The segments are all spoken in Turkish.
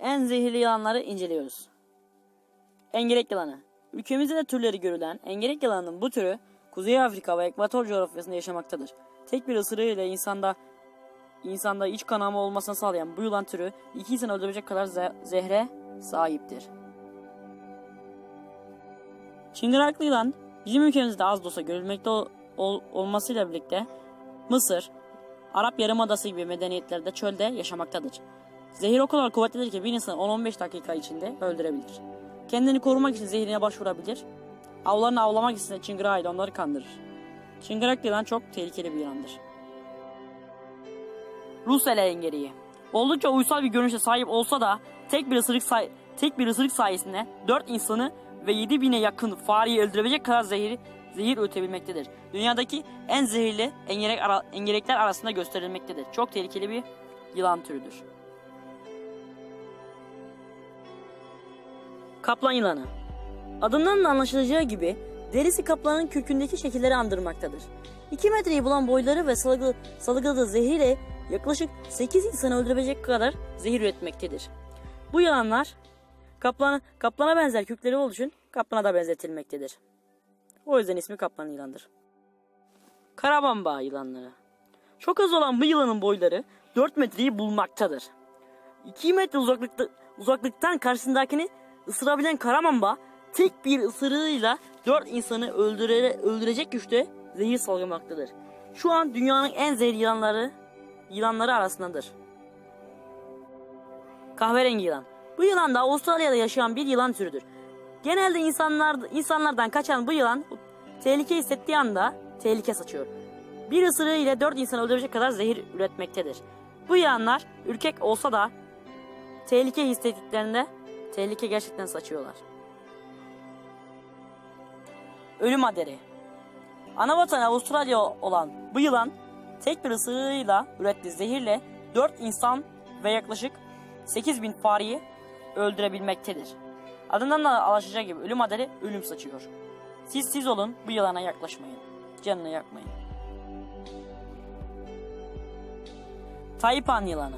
en zehirli yılanları inceliyoruz. Engerek yılanı. Ülkemizde de türleri görülen engerek yılanının bu türü Kuzey Afrika ve Ekvator coğrafyasında yaşamaktadır. Tek bir ısırığıyla insanda insanda iç kanama olmasını sağlayan bu yılan türü iki insan öldürecek kadar ze- zehre sahiptir. Çıngıraklı yılan bizim ülkemizde az da olsa görülmekte ol- ol- olmasıyla birlikte Mısır, Arap Yarımadası gibi medeniyetlerde çölde yaşamaktadır. Zehir o kadar kuvvetlidir ki bir insanı 10-15 dakika içinde öldürebilir. Kendini korumak için zehrine başvurabilir. Avlarını avlamak için de çıngırağıyla onları kandırır. Çıngırak yılan çok tehlikeli bir yılandır. Rus ele engeriği. Oldukça uysal bir görünüşe sahip olsa da tek bir ısırık say tek bir ısırık sayesinde 4 insanı ve 7000'e yakın fareyi öldürebilecek kadar zehir zehir üretebilmektedir. Dünyadaki en zehirli engerek ara- engerekler arasında gösterilmektedir. Çok tehlikeli bir yılan türüdür. Kaplan yılanı. Adından da anlaşılacağı gibi derisi kaplanın kürkündeki şekilleri andırmaktadır. 2 metreyi bulan boyları ve salgı, salgıladığı zehriyle yaklaşık 8 insanı öldürebilecek kadar zehir üretmektedir. Bu yılanlar kaplana, kaplana benzer kürkleri olduğu için kaplana da benzetilmektedir. O yüzden ismi kaplan yılandır. Karabamba yılanları. Çok az olan bu yılanın boyları 4 metreyi bulmaktadır. 2 metre uzaklıkta, uzaklıktan karşısındakini ısırabilen karamamba tek bir ısırığıyla 4 insanı öldüre, öldürecek güçte zehir salgılamaktadır. Şu an dünyanın en zehirli yılanları yılanları arasındadır. Kahverengi yılan. Bu yılan da Avustralya'da yaşayan bir yılan türüdür. Genelde insanlar insanlardan kaçan bu yılan tehlike hissettiği anda tehlike saçıyor. Bir ısırığı ile 4 insanı öldürecek kadar zehir üretmektedir. Bu yılanlar ürkek olsa da tehlike hissettiklerinde tehlike gerçekten saçıyorlar. Ölüm aderi. Ana vatanı Avustralya olan bu yılan tek bir ısırığıyla ürettiği zehirle 4 insan ve yaklaşık 8000 fareyi öldürebilmektedir. Adından da anlaşılacağı gibi ölüm aderi ölüm saçıyor. Siz siz olun bu yılana yaklaşmayın. Canını yakmayın. Taipan yılanı.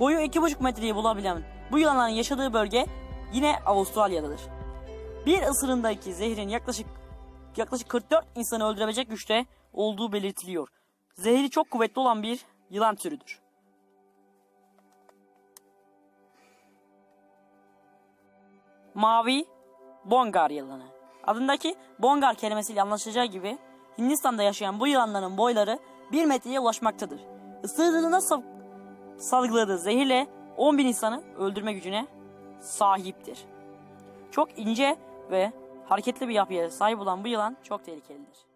Boyu 2,5 metreyi bulabilen bu yılanların yaşadığı bölge yine Avustralya'dadır. Bir ısırındaki zehrin yaklaşık yaklaşık 44 insanı öldürebilecek güçte olduğu belirtiliyor. Zehri çok kuvvetli olan bir yılan türüdür. Mavi Bongar yılanı. Adındaki Bongar kelimesiyle anlaşılacağı gibi Hindistan'da yaşayan bu yılanların boyları 1 metreye ulaşmaktadır. Isırdığında sal- salgıladığı zehirle 10 bin insanı öldürme gücüne sahiptir. Çok ince ve hareketli bir yapıya sahip olan bu yılan çok tehlikelidir.